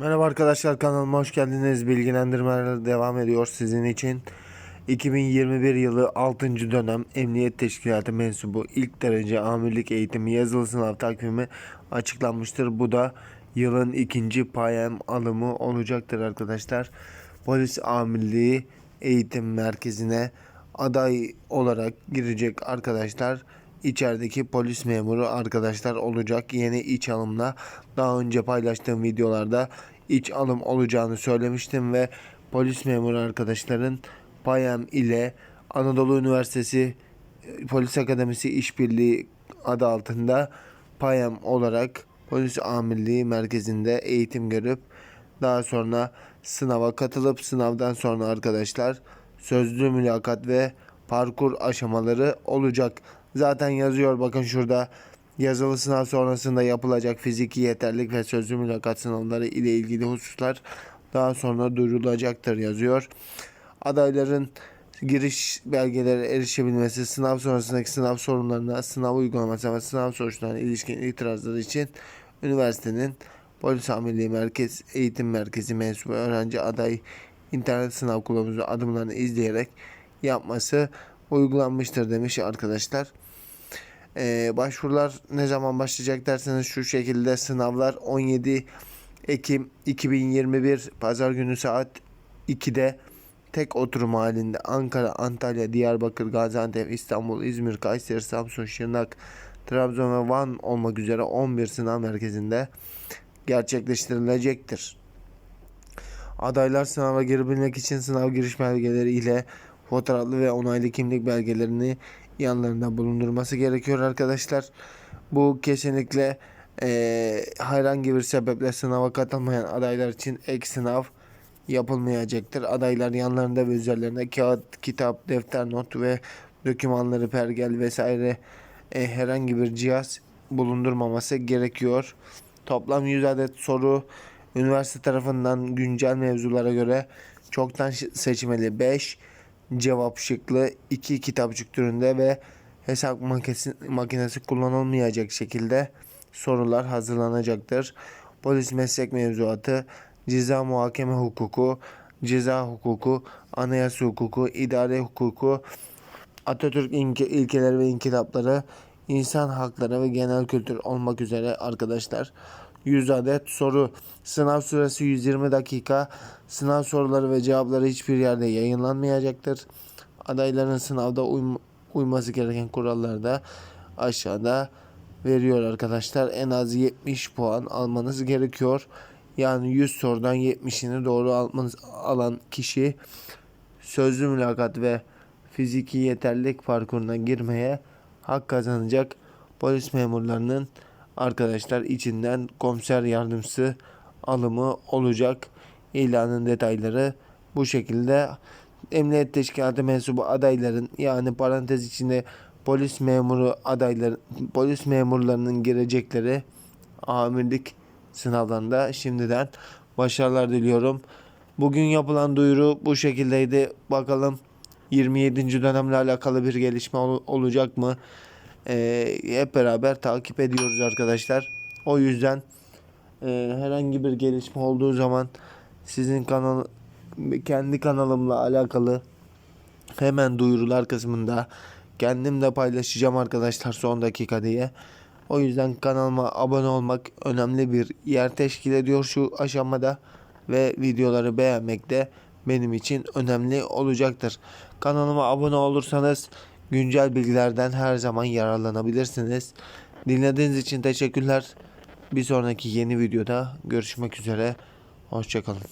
Merhaba arkadaşlar kanalıma hoş geldiniz. Bilgilendirmeler devam ediyor sizin için. 2021 yılı 6. dönem Emniyet Teşkilatı mensubu ilk derece amirlik eğitimi yazılı sınav takvimi açıklanmıştır. Bu da yılın ikinci payem alımı olacaktır arkadaşlar. Polis amirliği eğitim merkezine aday olarak girecek arkadaşlar içerideki polis memuru arkadaşlar olacak. Yeni iç alımla daha önce paylaştığım videolarda iç alım olacağını söylemiştim ve polis memuru arkadaşların PAYAM ile Anadolu Üniversitesi e, Polis Akademisi İşbirliği adı altında PAYAM olarak Polis Amirliği Merkezi'nde eğitim görüp daha sonra sınava katılıp sınavdan sonra arkadaşlar sözlü mülakat ve parkur aşamaları olacak. Zaten yazıyor bakın şurada yazılı sınav sonrasında yapılacak fiziki yeterlik ve sözlü mülakat sınavları ile ilgili hususlar daha sonra duyurulacaktır yazıyor. Adayların giriş belgelere erişebilmesi, sınav sonrasındaki sınav sorunlarına, sınav uygulaması ve sınav sonuçlarına ilişkin itirazları için üniversitenin Polis Amirliği Merkez Eğitim Merkezi mensubu öğrenci aday internet sınav kılavuzu adımlarını izleyerek yapması uygulanmıştır demiş arkadaşlar. Ee, başvurular ne zaman başlayacak derseniz şu şekilde sınavlar 17 Ekim 2021 Pazar günü saat 2'de tek oturum halinde Ankara, Antalya, Diyarbakır, Gaziantep, İstanbul, İzmir, Kayseri, Samsun, Şırnak, Trabzon ve Van olmak üzere 11 sınav merkezinde gerçekleştirilecektir. Adaylar sınava girebilmek için sınav giriş belgeleri ile fotoğraflı ve onaylı kimlik belgelerini yanlarında bulundurması gerekiyor arkadaşlar. Bu kesinlikle eee, herhangi bir sebeple sınava katılmayan adaylar için ek sınav yapılmayacaktır. Adaylar yanlarında ve üzerlerinde kağıt, kitap, defter, not ve dokümanları, pergel vesaire e, herhangi bir cihaz bulundurmaması gerekiyor. Toplam 100 adet soru üniversite tarafından güncel mevzulara göre çoktan seçmeli 5 cevap şıklı 2 kitapçık türünde ve hesap makinesi, makinesi kullanılmayacak şekilde sorular hazırlanacaktır. Polis meslek mevzuatı, ceza muhakeme hukuku, ceza hukuku, anayasa hukuku, idare hukuku, Atatürk ilke, ilkeleri ve inkılapları, insan hakları ve genel kültür olmak üzere arkadaşlar 100 adet soru. Sınav süresi 120 dakika. Sınav soruları ve cevapları hiçbir yerde yayınlanmayacaktır. Adayların sınavda uym- uyması gereken kurallar da aşağıda veriyor arkadaşlar. En az 70 puan almanız gerekiyor. Yani 100 sorudan 70'ini doğru almanız, alan kişi sözlü mülakat ve fiziki yeterlilik parkuruna girmeye hak kazanacak polis memurlarının arkadaşlar içinden komiser yardımcısı alımı olacak. İlanın detayları bu şekilde. Emniyet Teşkilatı mensubu adayların yani parantez içinde polis memuru adayları polis memurlarının girecekleri amirlik sınavlarında şimdiden başarılar diliyorum. Bugün yapılan duyuru bu şekildeydi. Bakalım 27. dönemle alakalı bir gelişme ol- olacak mı? Ee, hep beraber takip ediyoruz arkadaşlar. O yüzden e, herhangi bir gelişme olduğu zaman sizin kanal kendi kanalımla alakalı hemen duyurular kısmında kendim de paylaşacağım arkadaşlar son dakika diye. O yüzden kanalıma abone olmak önemli bir yer teşkil ediyor şu aşamada ve videoları beğenmek de benim için önemli olacaktır. Kanalıma abone olursanız güncel bilgilerden her zaman yararlanabilirsiniz. Dinlediğiniz için teşekkürler. Bir sonraki yeni videoda görüşmek üzere. Hoşçakalın.